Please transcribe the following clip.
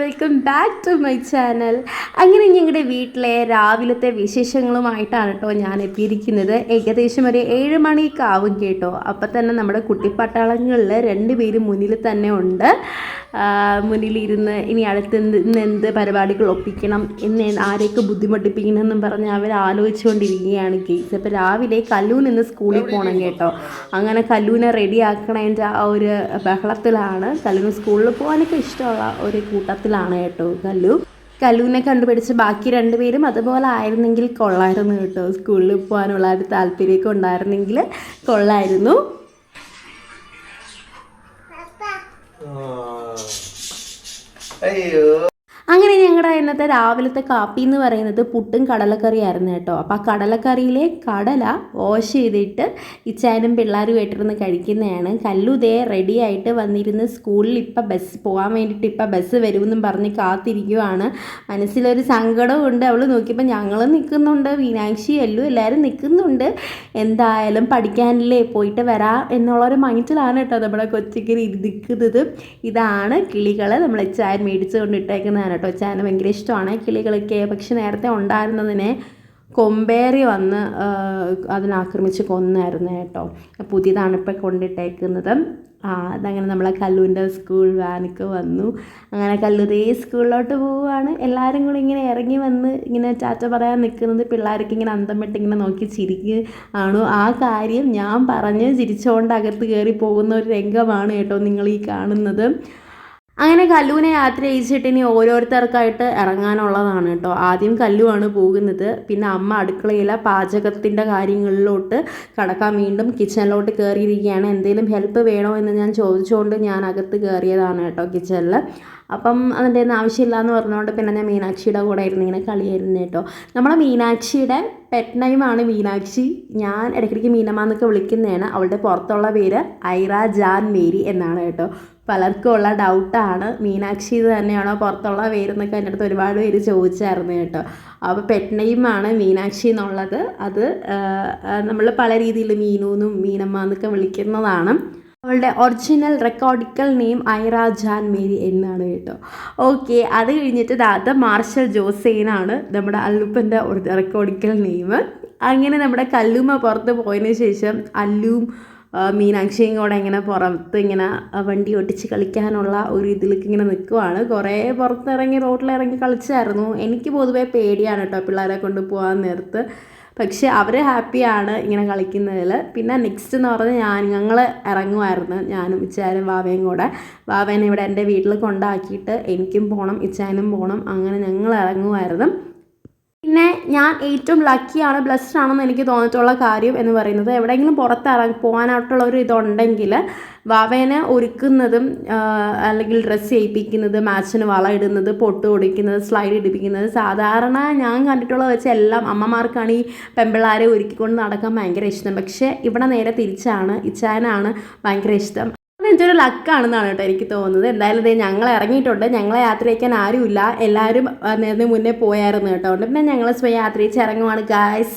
Welcome back to my channel അങ്ങനെ ഞങ്ങളുടെ വീട്ടിലെ രാവിലത്തെ വിശേഷങ്ങളുമായിട്ടാണ് കേട്ടോ ഞാൻ എത്തിയിരിക്കുന്നത്. ഏകദേശം ഒരു ഏഴ് മണിയൊക്കെ ആവും കേട്ടോ. അപ്പം തന്നെ നമ്മുടെ കുട്ടിപ്പട്ടാളങ്ങളിൽ രണ്ടുപേരും മുന്നിൽ തന്നെ ഉണ്ട്. മുന്നിലിരുന്ന് ഇനി അടുത്ത് ഇന്ന് എന്ത് പരിപാടികൾ ഒപ്പിക്കണം എന്ന് ആരെയൊക്കെ ബുദ്ധിമുട്ടിപ്പിക്കണം എന്നും പറഞ്ഞ് അവർ ആലോചിച്ചുകൊണ്ടിരിക്കുകയാണ് കേസ് അപ്പോൾ രാവിലെ കല്ലൂൻ ഇന്ന് സ്കൂളിൽ പോകണം കേട്ടോ. അങ്ങനെ കല്ലൂനെ റെഡി ആക്കണതിന്റെ ആ ഒരു ബഹളത്തിലാണ് കല്ലൂന് സ്കൂളിൽ പോകാനൊക്കെ ഇഷ്ടമുള്ള ഒരു കൂട്ടത്തിലാണ് കേട്ടോ കല്ലു. കല്ലുവിനെ കണ്ടുപിടിച്ച് ബാക്കി രണ്ടുപേരും അതുപോലെ ആയിരുന്നെങ്കിൽ കൊള്ളായിരുന്നു കേട്ടോ. സ്കൂളിൽ പോകാനുള്ള ഒരു താല്പര്യമൊക്കെ ഉണ്ടായിരുന്നെങ്കിൽ കൊള്ളായിരുന്നു. അയ്യോ ഇന്നത്തെ രാവിലത്തെ കാപ്പി എന്ന് പറയുന്നത് പുട്ടും കടലക്കറിയായിരുന്നു കേട്ടോ. അപ്പോൾ ആ കടലക്കറിയിലെ കടല വാഷ് ചെയ്തിട്ട് ഇച്ചാനും പിള്ളേരും ആയിട്ടിരുന്ന് കഴിക്കുന്നതാണ്. കല്ലുതേ റെഡി ആയിട്ട് വന്നിരുന്ന് സ്കൂളിൽ ഇപ്പം ബസ് പോകാൻ വേണ്ടിയിട്ട് ഇപ്പം ബസ് വരുമെന്നും പറഞ്ഞ് കാത്തിരിക്കുവാണ്. മനസ്സിലൊരു സങ്കടമുണ്ട് അവൾ നോക്കിയപ്പോൾ ഞങ്ങൾ നിൽക്കുന്നുണ്ട് മീനാക്ഷി എല്ലു എല്ലാവരും നിൽക്കുന്നുണ്ട് എന്തായാലും പഠിക്കാനില്ലേ പോയിട്ട് വരാം എന്നുള്ളൊരു മൈൻഡിലാണ് കേട്ടോ നമ്മുടെ കൊച്ചിക്കരി നിൽക്കുന്നത് ഇതാണ് കിളികൾ നമ്മൾ ചായ മേടിച്ചുകൊണ്ട് കൊണ്ടിട്ടേക്കുന്നതാണ് കേട്ടോ. ചായ ഭയങ്കര ഇഷ്ടമാണ്. കിളികളൊക്കെ പക്ഷെ നേരത്തെ ഉണ്ടായിരുന്നതിനെ കൊമ്പേറി വന്ന് അതിനാക്രമിച്ച് കൊന്നായിരുന്നു കേട്ടോ. പുതിയതാണ് ഇപ്പോൾ കൊണ്ടിട്ടേക്കുന്നത്. അതങ്ങനെ നമ്മളെ കല്ലുവിന്റെ സ്കൂൾ വാനൊക്കെ വന്നു. അങ്ങനെ കല്ലുതേ സ്കൂളിലോട്ട് പോവുകയാണ്. എല്ലാവരും കൂടി ഇങ്ങനെ ഇറങ്ങി വന്ന് ഇങ്ങനെ ചാച്ച പറയാൻ നിൽക്കുന്നത് പിള്ളേർക്ക് ഇങ്ങനെ അന്തം വിട്ട് ഇങ്ങനെ നോക്കി ചിരിക്കുക ആ കാര്യം ഞാൻ പറഞ്ഞ് ചിരിച്ചുകൊണ്ട് അകത്ത് കയറി പോകുന്ന ഒരു രംഗമാണ് കേട്ടോ നിങ്ങൾ ഈ കാണുന്നത്. അങ്ങനെ കല്ലുവിനെ യാത്ര ചെയ്യിച്ചിട്ട് ഇനി ഓരോരുത്തർക്കായിട്ട് ഇറങ്ങാനുള്ളതാണ് കേട്ടോ. ആദ്യം കല്ലുവാണ് പോകുന്നത്. പിന്നെ അമ്മ അടുക്കളയില പാചകത്തിന്റെ കാര്യങ്ങളിലോട്ട് കടക്കാൻ വീണ്ടും കിച്ചണിലോട്ട് കയറിയിരിക്കുകയാണ്. എന്തെങ്കിലും ഹെൽപ്പ് വേണോ എന്ന് ഞാൻ ചോദിച്ചുകൊണ്ട് ഞാൻ അകത്ത് കയറിയതാണ് കേട്ടോ കിച്ചണിൽ അപ്പം അതിന്റെ ഒന്നും ആവശ്യമില്ല എന്ന് പറഞ്ഞുകൊണ്ട് പിന്നെ ഞാൻ മീനാക്ഷിയുടെ കൂടെ ഇരുന്ന് ഇങ്ങനെ കളിയായിരുന്നു കേട്ടോ. നമ്മളെ മീനാക്ഷിയുടെ പെറ്റ് നെയിമാണ് മീനാക്ഷി. ഞാൻ ഇടയ്ക്കിടയ്ക്ക് മീനമ്മ എന്നൊക്കെ വിളിക്കുന്നതാണ്. അവളുടെ പുറത്തുള്ള പേര് ഐറ ജാൻ മേരി എന്നാണ് കേട്ടോ. പലർക്കും ഉള്ള ഡൗട്ടാണ്. മീനാക്ഷി ഇത് തന്നെയാണോ പുറത്തുള്ള പേരെന്നൊക്കെ എന്റെ അടുത്ത് ഒരുപാട് പേര് ചോദിച്ചായിരുന്നു കേട്ടോ. അപ്പോൾ പെറ്റ് മീനാക്ഷി എന്നുള്ളത്. അത് നമ്മൾ പല രീതിയിൽ മീനു എന്നും മീനമ്മ എന്നൊക്കെ വിളിക്കുന്നതാണ്. അവളുടെ ഒറിജിനൽ റെക്കോർഡിക്കൽ നെയിം ഐറ ജാൻ മേരി എന്നാണ് കേട്ടോ. ഓക്കെ അത് കഴിഞ്ഞിട്ട് ദാത്ത മാർഷൽ ജോസെയിനാണ് നമ്മുടെ അല്ലുപ്പന്റെ റെക്കോർഡിക്കൽ നെയിം അങ്ങനെ നമ്മുടെ കല്ലുമ്മ പുറത്ത് പോയതിന് ശേഷം അല്ലും മീനാക്ഷിയും കൂടെ ഇങ്ങനെ പുറത്ത് ഇങ്ങനെ വണ്ടി ഒട്ടിച്ച് കളിക്കാനുള്ള ഒരു ഇതിലേക്ക് ഇങ്ങനെ നിൽക്കുവാണ് കുറേ പുറത്തിറങ്ങി റോഡിലിറങ്ങി കളിച്ചായിരുന്നു. എനിക്ക് പൊതുവേ പേടിയാണ് കേട്ടോ പിള്ളേരെ കൊണ്ട് പോകാൻ നേരത്ത്. പക്ഷേ അവർ ഹാപ്പിയാണ് ഇങ്ങനെ കളിക്കുന്നതിൽ. പിന്നെ നെക്സ്റ്റ് എന്ന് പറഞ്ഞാൽ ഞാൻ ഞങ്ങൾ ഇറങ്ങുമായിരുന്നു. ഞാനും ഇച്ചാനും വാവയും കൂടെ. വാവേനെ ഇവിടെ എന്റെ വീട്ടിൽ കൊണ്ടാക്കിയിട്ട് എനിക്കും പോകണം ഇച്ചാനും പോകണം അങ്ങനെ ഞങ്ങൾ ഇറങ്ങുമായിരുന്നു. പിന്നെ ഞാൻ ഏറ്റവും ലക്കിയാണ് ബ്ലസ്ഡ് ആണെന്ന് എനിക്ക് തോന്നിയിട്ടുള്ള കാര്യം എന്ന് പറയുന്നത് എവിടെയെങ്കിലും പുറത്തിറങ്ങി പോകാനായിട്ടുള്ള ഒരു ഇതുണ്ടെങ്കിൽ വാവേനെ ഒരുക്കുന്നതും അല്ലെങ്കിൽ ഡ്രസ്സ് ചെയ്യിപ്പിക്കുന്നത് മാച്ചിന് വള ഇടുന്നത് പൊട്ട് ഒടിക്കുന്നത് സ്ലൈഡ് ഇടിപ്പിക്കുന്നത് സാധാരണ ഞാൻ കണ്ടിട്ടുള്ള വെച്ച് എല്ലാം അമ്മമാർക്കാണ് ഈ പെമ്പിള്ളാരെ ഒരുക്കിക്കൊണ്ട് നടക്കാൻ ഭയങ്കര ഇഷ്ടം. പക്ഷേ ഇവിടെ നേരെ തിരിച്ചാണ് ഇച്ചാനാണ് ഭയങ്കര ഇഷ്ടം. അതെന്റെ ഒരു ലക്കാണെന്നാണ് കേട്ടോ എനിക്ക് തോന്നുന്നത്. എന്തായാലും ദേ ഞങ്ങൾ ഇറങ്ങിയിട്ടുണ്ട്. ഞങ്ങളെ യാത്ര ചെയ്യാൻ ആരുമില്ല. എല്ലാവരും നേരത്തെ മുന്നേ പോയായിരുന്നു കേട്ടോ. പിന്നെ ഞങ്ങൾ സ്വയം യാത്ര ചെയ്ത് ഇറങ്ങുവാണ് ഗായ്സ്